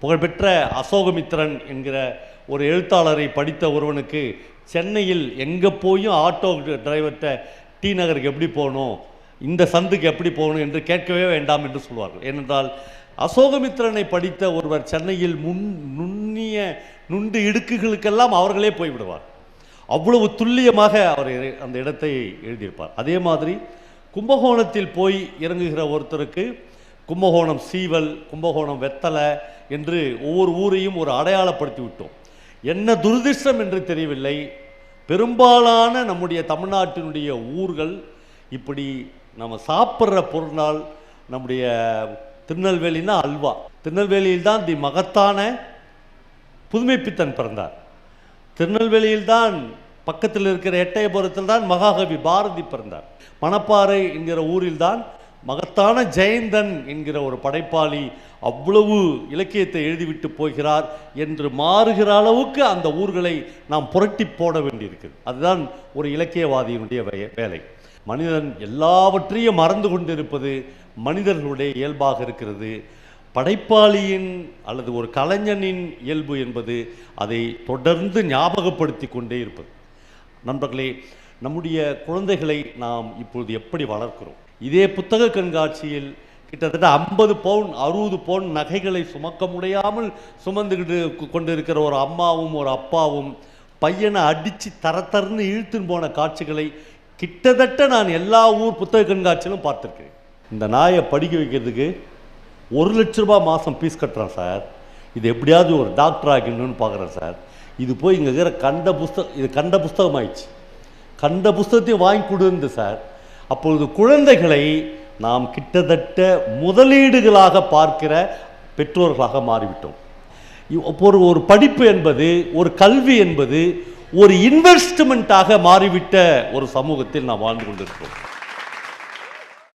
புகழ்பெற்ற அசோகமித்திரன் என்கிற ஒரு எழுத்தாளரை படித்த ஒருவனுக்கு சென்னையில் எங்கே போயும் ஆட்டோ டிரைவர்கிட்ட டி நகருக்கு எப்படி போகணும்? இந்த சந்துக்கு எப்படி போகணும் என்று கேட்கவே வேண்டாம் என்று சொல்வார்கள். ஏனென்றால் அசோகமித்திரனை படித்த ஒருவர் சென்னையில் முன் நுண்ணிய நுண்டு இடுக்குகளுக்கெல்லாம் அவர்களே போய்விடுவார். அவ்வளவு துல்லியமாக அவர் அந்த இடத்தை எழுதியிருப்பார். அதே மாதிரி கும்பகோணத்தில் போய் இறங்குகிற ஒருத்தருக்கு கும்பகோணம் சீவல் கும்பகோணம் வெத்தலை என்று ஒவ்வொரு ஊரையும் ஒரு அடையாளப்படுத்தி விட்டோம் என்ன துரதிர்ஷ்டம் என்று தெரியவில்லை. பெரும்பாலான நம்முடைய தமிழ்நாட்டினுடைய ஊர்கள் இப்படி நம்ம சாப்பிட்ற பொருளால் நம்முடைய திருநெல்வேலினா அல்வா. திருநெல்வேலியில் தான் தி மகத்தான புதுமைப்பித்தன் பிறந்தார். திருநெல்வேலியில் தான் பக்கத்தில் இருக்கிற எட்டயபுரத்தில் தான் மகாகவி பாரதி பிறந்தார். மணப்பாறை என்கிற ஊரில் தான் மகத்தான ஜெயந்தன் என்கிற ஒரு படைப்பாளி அவ்வளவு இலக்கியத்தை எழுதிவிட்டு போகிறார் என்று மாறுகிற அளவுக்கு அந்த ஊர்களை நாம் புரட்டி போட வேண்டியிருக்குது அதுதான் ஒரு இலக்கியவாதியினுடைய வேலை. மனிதன் எல்லாவற்றையும் மறந்து கொண்டிருப்பது மனிதர்களுடைய இயல்பாக இருக்கிறது. படைப்பாளியின் அல்லது ஒரு கலைஞனின் இயல்பு என்பது அதை தொடர்ந்து ஞாபகப்படுத்தி கொண்டே இருப்பது. நண்பர்களே நம்முடைய குழந்தைகளை நாம் இப்பொழுது எப்படி வளர்க்கிறோம்? இதே புத்தக கண்காட்சியில் கிட்டத்தட்ட ஐம்பது பவுன் அறுபது பவுன் நகைகளை சுமக்க முடியாமல் சுமந்துக்கிட்டு கொண்டிருக்கிற ஒரு அம்மாவும் ஒரு அப்பாவும் பையனை அடித்து தரத்தரன்னு இழுத்துன்னு போன காட்சிகளை கிட்டத்தட்ட நான் எல்லா ஊர் புத்தக கண்காட்சியிலும் பார்த்துருக்கேன் இந்த நாயை படிக்க வைக்கிறதுக்கு ஒரு லட்ச ரூபா மாதம் ஃபீஸ் கட்டுறேன் சார். இது எப்படியாவது ஒரு டாக்டர் ஆக்கணும்னு பார்க்குறேன் சார். இது போய் இங்கே இருக்கிற கண்ட புஸ்தகம் இது கண்ட புஸ்தகம் ஆயிடுச்சு கண்ட புஸ்தகத்தையும் வாங்கி கொடுந்து சார். அப்பொழுது குழந்தைகளை நாம் கிட்டத்தட்ட முதலீடுகளாக பார்க்கிற பெற்றோர்களாக மாறிவிட்டோம். அப்போ ஒரு ஒரு படிப்பு என்பது ஒரு கல்வி என்பது ஒரு இன்வெஸ்ட்மெண்ட்டாக மாறிவிட்ட ஒரு சமூகத்தில் நாம் வாழ்ந்து கொண்டிருக்கிறோம்.